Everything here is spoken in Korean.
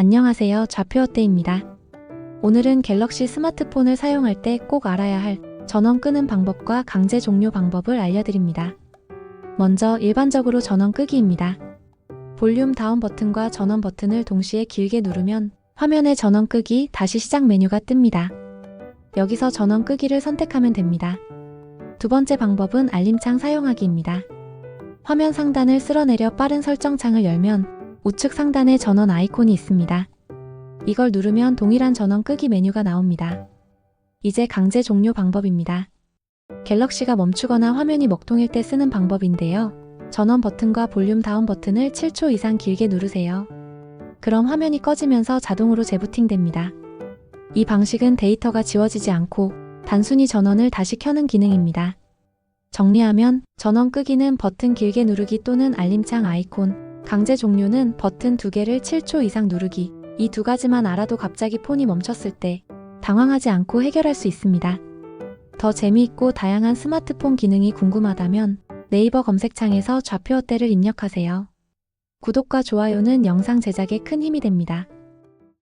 안녕하세요. 좌표어때입니다. 오늘은 갤럭시 스마트폰을 사용할 때 꼭 알아야 할 전원 끄는 방법과 강제 종료 방법을 알려드립니다. 먼저 일반적으로 전원 끄기입니다. 볼륨 다운 버튼과 전원 버튼을 동시에 길게 누르면 화면에 전원 끄기 다시 시작 메뉴가 뜹니다. 여기서 전원 끄기를 선택하면 됩니다. 두 번째 방법은 알림창 사용하기입니다. 화면 상단을 쓸어내려 빠른 설정창을 열면 우측 상단에 전원 아이콘이 있습니다. 이걸 누르면 동일한 전원 끄기 메뉴가 나옵니다. 이제 강제 종료 방법입니다. 갤럭시가 멈추거나 화면이 먹통일 때 쓰는 방법인데요. 전원 버튼과 볼륨 다운 버튼을 7초 이상 길게 누르세요. 그럼 화면이 꺼지면서 자동으로 재부팅됩니다. 이 방식은 데이터가 지워지지 않고 단순히 전원을 다시 켜는 기능입니다. 정리하면 전원 끄기는 버튼 길게 누르기 또는 알림창 아이콘, 강제 종료는 버튼 두 개를 7초 이상 누르기, 이 두 가지만 알아도 갑자기 폰이 멈췄을 때 당황하지 않고 해결할 수 있습니다. 더 재미있고 다양한 스마트폰 기능이 궁금하다면 네이버 검색창에서 좌표 어때를 입력하세요. 구독과 좋아요는 영상 제작에 큰 힘이 됩니다.